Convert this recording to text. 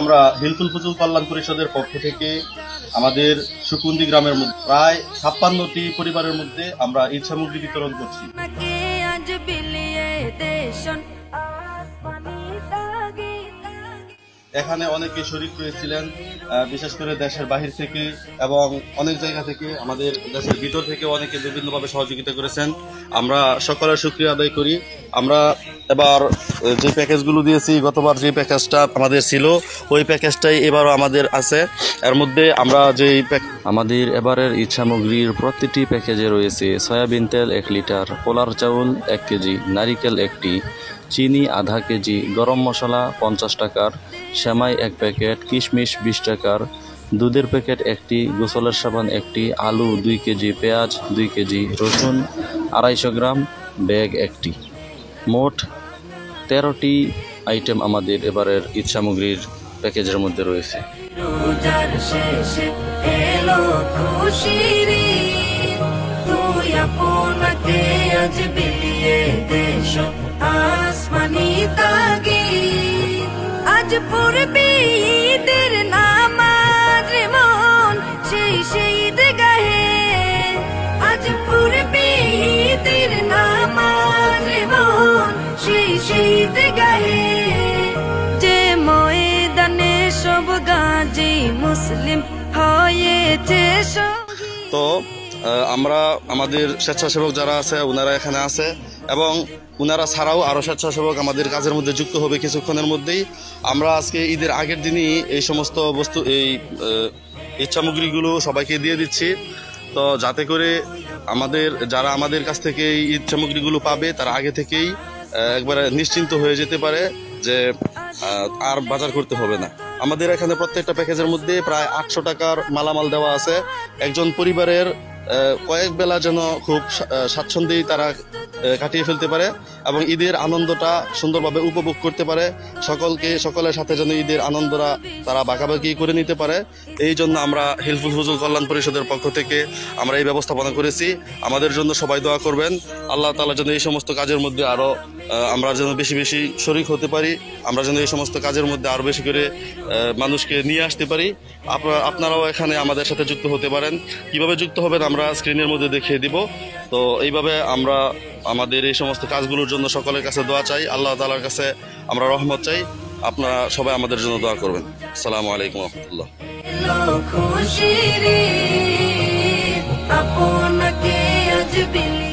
আমরা হিলফুল ফুজুল কল্যাণ পরিষদের পক্ষ থেকে আমাদের সুকুন্দি গ্রামের মধ্যে প্রায় ছাপ্পান্নটি পরিবারের মধ্যে আমরা ঈদ সামগ্রী বিতরণ করছি। এখানে অনেকে শরিক হয়েছিলেন বিশেষ করে দেশের বাহির থেকে এবং অনেক জায়গা থেকে, আমাদের দেশের ভিতর থেকে অনেকে বিভিন্নভাবে সহযোগিতা করেছেন। আমরা সকলের সুক্রিয়া আদায় করি। আমরা এবার যে প্যাকেজগুলো দিয়েছি, গতবার যে প্যাকেজটা আমাদের ছিল, ওই প্যাকেজটাই এবারও আমাদের আছে। এর মধ্যে আমরা যেই আমাদের এবারের ঈদ সামগ্রীর প্রতিটি প্যাকেজে রয়েছে সয়াবিন তেল এক লিটার, পোলার চাউল এক কেজি, নারিকেল একটি, চিনি আধা কেজি, গরম মশলা পঞ্চাশ টাকার সেমাই এক প্যাকেট, কিশমিশ বিশ টাকার, দুধের প্যাকেট একটি, গোসলের সাবান একটি, আলু দুই কেজি, পেঁয়াজ দুই কেজি, রসুন আড়াইশো গ্রাম, ব্যাগ একটি। মোট তেরোটি আইটেম আমাদের এবারের ঈদ সামগ্রীর প্যাকেজের মধ্যে রয়েছে। রোজার শেষে আজ পড়বি ঈদের নামাজ মন, সেই শহীদ গাহে আজ পড়বি ঈদের নামাজ মন, সেই শহীদ গাহে যে ময়দানে সব গাজী মুসলিম হয়েছে। তো আমরা আমাদের স্বেচ্ছাসেবক যারা আছে ওনারা এখানে আছে এবং ওনারা ছাড়াও আরও স্বেচ্ছাসেবক আমাদের কাজের মধ্যে যুক্ত হবে কিছুক্ষণের মধ্যেই। আমরা আজকে ঈদের আগের দিনই এই সমস্ত বস্তু, এই ঈদ সামগ্রীগুলো সবাইকে দিয়ে দিচ্ছি। তো যাতে করে আমাদের, যারা আমাদের কাছ থেকে এই ঈদ সামগ্রীগুলো পাবে, তারা আগে থেকেই একবারে নিশ্চিন্ত হয়ে যেতে পারে যে আর বাজার করতে হবে না। আমাদের এখানে প্রত্যেকটা প্যাকেজের মধ্যে প্রায় আটশো টাকার মালামাল দেওয়া আছে। একজন পরিবারের কয়েক বেলা যেন খুব স্বাচ্ছন্দ্যেই তারা কাটিয়ে ফেলতে পারে এবং ঈদের আনন্দটা সুন্দরভাবে উপভোগ করতে পারে। সকলকে, সকলের সাথে যেন ঈদের আনন্দরা তারা বাঁকাবাকি করে নিতে পারে। এই জন্য আমরা হিলফুল ফুজুল কল্যাণ পরিষদের পক্ষ থেকে আমরা এই ব্যবস্থাপনা করেছি। আমাদের জন্য সবাই দোয়া করবেন। আল্লাহ তালা যেন এই সমস্ত কাজের মধ্যে আরও আমরা যেন বেশি বেশি শরিক হতে পারি। আমরা যেন এই সমস্ত কাজের মধ্যে আরও বেশি করে মানুষকে নিয়ে আসতে পারি। আপনারা, আপনারাও এখানে আমাদের সাথে যুক্ত হতে পারেন। কীভাবে যুক্ত হবেন আমরা স্ক্রিনের মধ্যে দেখিয়ে দিব। তো এইভাবে আমরা আমাদের এই সমস্ত কাজগুলোর জন্য সকলের কাছে দোয়া চাই, আল্লাহ তালার কাছে আমরা রহমত চাই। আপনারা সবাই আমাদের জন্য দোয়া করবেন। সালাম আলাইকুম রহমতুল্লাহ। আপনাকে আজ বিলি